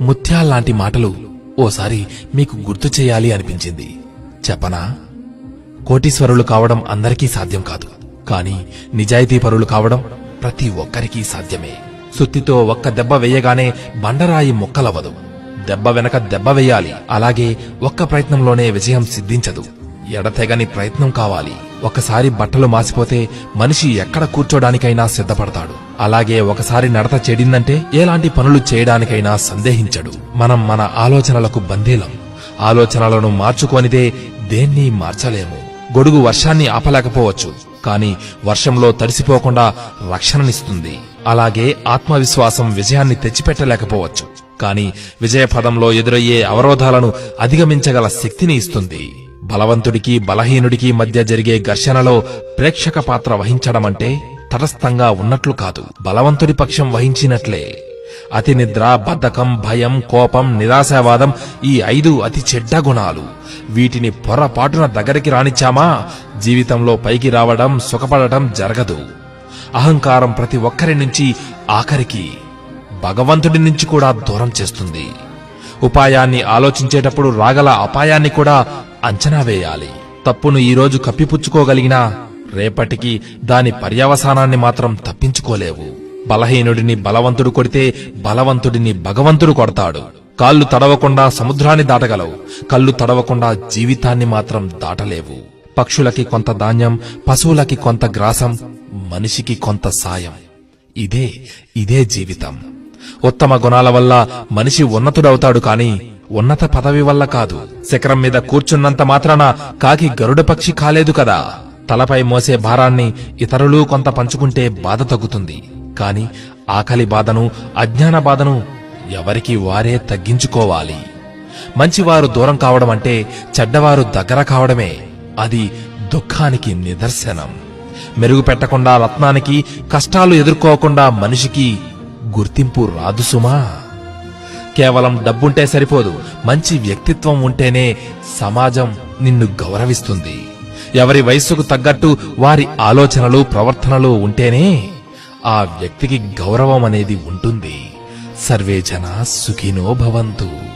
ముత్యాల్లాంటి మాటలు ఓసారి మీకు గుర్తు చేయాలి అనిపించింది. చెప్పనా? కోటీశ్వరులు కావడం అందరికీ సాధ్యం కాదు. కానీ నిజాయితీ పరులు కావడం ప్రతి ఒక్కరికీ సాధ్యమే. సుత్తితో ఒక్క దెబ్బ వేయగానే బండరాయి మొక్కలవ్వదు. దెబ్బ వెనక దెబ్బ వేయాలి. అలాగే ఒక్క ప్రయత్నంలోనే విజయం సిద్ధించదు. ఎడతెగని ప్రయత్నం కావాలి. ఒకసారి బట్టలు మాసిపోతే మనిషి ఎక్కడ కూర్చోడానికైనా సిద్ధపడతాడు. అలాగే ఒకసారి నడత చెడిందంటే ఎలాంటి పనులు చేయడానికైనా సందేహించడు. మనం మన ఆలోచనలకు బందీలం ఆలోచనలను మార్చుకొనిదే దేన్ని మార్చలేము. గొడుగు వర్షాన్ని ఆపలేకపోవచ్చు. కాని వర్షంలో తడిసిపోకుండా రక్షణనిస్తుంది. అలాగే ఆత్మవిశ్వాసం విజయాన్ని తెచ్చిపెట్టలేకపోవచ్చు. కాని విజయపదంలో ఎదురయ్యే అవరోధాలను అధిగమించగల శక్తిని ఇస్తుంది. బలవంతుడికి బలహీనుడికి మధ్య జరిగే ఘర్షణలో ప్రేక్షక పాత్ర వహించడమంటే తటస్థంగా ఉన్నట్లు కాదు. బలవంతుడి పక్షం వహించినట్లే. అతి నిద్ర బద్ధకం భయం కోపం నిరాశావాదం ఈ ఐదు అతి చెడ్డ గుణాలు. వీటిని పొరపాటున దగ్గరికి రానిచ్చామా? జీవితంలో పైకి రావడం సుఖపడటం జరగదు. అహంకారం ప్రతి ఒక్కరి నుంచి ఆఖరికి భగవంతుడి నుంచి కూడా దూరం చేస్తుంది. ఉపాయాన్ని ఆలోచించేటప్పుడు రాగల అపాయాన్ని కూడా అంచనా వేయాలి. తప్పును ఈరోజు కప్పిపుచ్చుకోగలిగినా రేపటికి దాని పర్యవసానాన్ని మాత్రం తప్పించుకోలేవు. బలహీనుడిని బలవంతుడు కొడితే బలవంతుడిని భగవంతుడు కొడతాడు. కాళ్ళు తడవకుండా సముద్రాన్ని దాటగలవు. కళ్ళు తడవకుండా జీవితాన్ని మాత్రం దాటలేవు. పక్షులకి కొంత ధాన్యం పశువులకి కొంత గ్రాసం మనిషికి కొంత సాయం. ఇదే ఇదే జీవితం. ఉత్తమ గుణాల వల్ల మనిషి ఉన్నతుడవుతాడు కానీ ఉన్నత పదవి వల్ల కాదు. శిఖరం మీద కూర్చున్నంత మాత్రాన కాకి గరుడ పక్షి కాలేదు కదా. తలపై మోసే భారాన్ని ఇతరులు కొంత పంచుకుంటే బాధ తగ్గుతుంది. కాని ఆకలి బాధను అజ్ఞాన బాధను ఎవరికి వారే తగ్గించుకోవాలి. మంచివారు దూరం కావడం అంటే చెడ్డవారు దగ్గర కావడమే. అది దుఃఖానికి నిదర్శనం. మెరుగు పెట్టకుండా రత్నానికి కష్టాలు ఎదుర్కోకుండా మనిషికి గుర్తింపు రాదు సుమా. కేవలం డబ్బుంటే సరిపోదు మంచి వ్యక్తిత్వం ఉంటేనే సమాజం నిన్ను గౌరవిస్తుంది. ఎవరి వయస్సుకు తగ్గట్టు వారి ఆలోచనలు ప్రవర్తనలు ఉంటేనే ఆ వ్యక్తికి గౌరవం అనేది ఉంటుంది. సర్వే జన సుఖినో భవంతు.